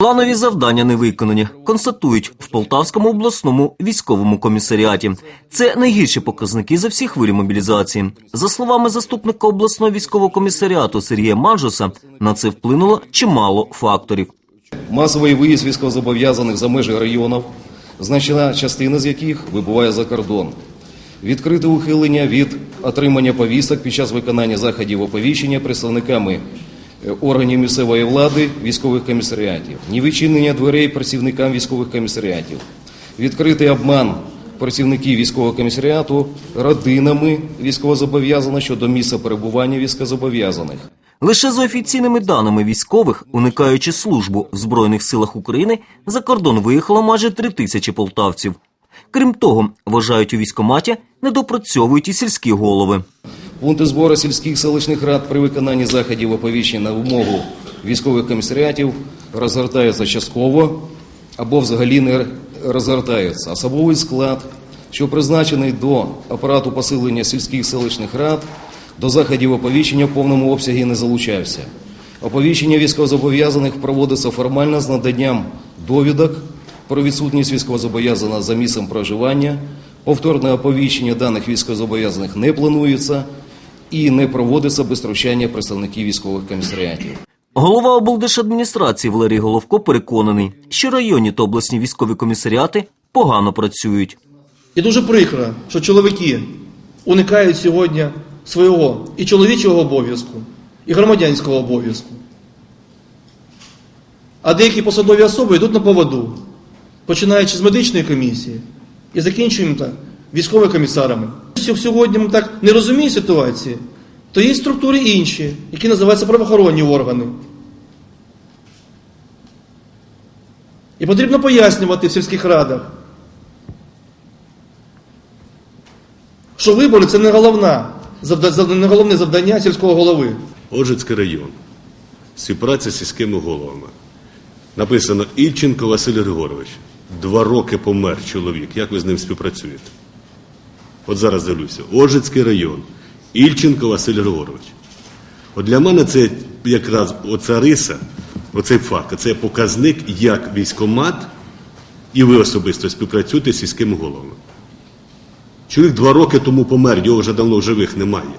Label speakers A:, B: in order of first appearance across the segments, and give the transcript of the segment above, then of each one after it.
A: Планові завдання не виконані, констатують в Полтавському обласному військовому комісаріаті. Це найгірші показники за всі хвилі мобілізації. За словами заступника обласного військового комісаріату Сергія Манжуса, на це вплинуло чимало факторів.
B: Масовий виїзд військовозобов'язаних за межі районів, значна частина з яких вибуває за кордон. Відкрите ухилення від отримання повісток під час виконання заходів оповіщення представниками органів місцевої влади військових комісаріатів, невичинення дверей працівникам військових комісаріатів, відкритий обман працівників військового комісаріату родинами військовозобов'язаних щодо місця перебування військовозобов'язаних.
A: Лише за офіційними даними військових, уникаючи службу в Збройних силах України, за кордон виїхало майже три тисячі полтавців. Крім того, вважають у військкоматі, недопрацьовують і сільські голови.
B: Пункти збору сільських селищних рад при виконанні заходів оповіщення на вимогу військових комісаріатів розгортаються частково або взагалі не розгортаються. Особовий склад, що призначений до апарату посилення сільських селищних рад, до заходів оповіщення в повному обсягі не залучався. Оповіщення військовозобов'язаних проводиться формально з наданням довідок про відсутність військовозобов'язаного за місцем проживання. Повторне оповіщення даних військовозобов'язаних не планується і не проводиться без втручання представників військових комісаріатів.
A: Голова облдержадміністрації Валерій Головко переконаний, що районні та обласні військові комісаріати погано працюють.
C: І дуже прикро, що чоловіки уникають сьогодні свого і чоловічого обов'язку, і громадянського обов'язку. А деякі посадові особи йдуть на поводу, починаючи з медичної комісії і закінчуємо військовими комісарами. Сьогодні ми так не розуміємо ситуації, то є структури інші, які називаються правоохоронні органи. І потрібно пояснювати в сільських радах, що вибори це не, головна, не головне завдання сільського голови.
D: Ожицький район. Співпраця з сільськими головами. Написано Ільченко Василь Григорович. Два роки помер чоловік. Як ви з ним співпрацюєте? От зараз дивлюся. Ожицький район. Ільченко Василь Григорович. От для мене це якраз оця риса, оцей факт, це показник, як військомат і ви особисто співпрацюєте з сільськими головами. Чоловік два роки тому помер, його вже давно живих немає.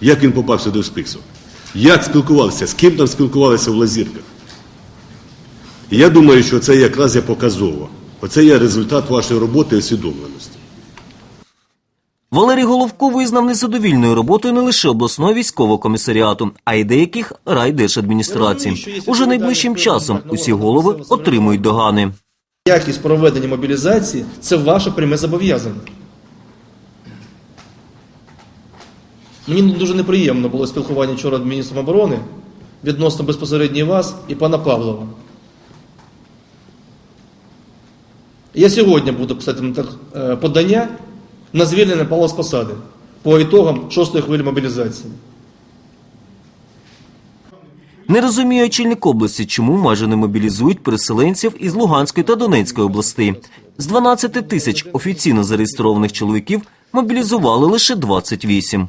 D: Як він попав сюди в список? Як спілкувалися? З ким там спілкувалися в лазірках? Я думаю, що це якраз є показово. Оце є результат вашої роботи і усвідомленості.
A: Валерій Головко визнав незадовільною роботою не лише обласного військового комісаріату, а й деяких райдержадміністрацій. Уже найближчим часом усі голови отримують догани.
C: Якість проведення мобілізації це ваше пряме зобов'язання. Мені дуже неприємно було спілкування вчора з міністром оборони відносно безпосередньо вас і пана Павлова. Я сьогодні буду писати так, е, подання на звільнення Павла з посади по ітогам шостої хвилі мобілізації.
A: Не розуміє очільник області, чому майже не мобілізують переселенців із Луганської та Донецької областей. З 12 тисяч офіційно зареєстрованих чоловіків мобілізували лише 28.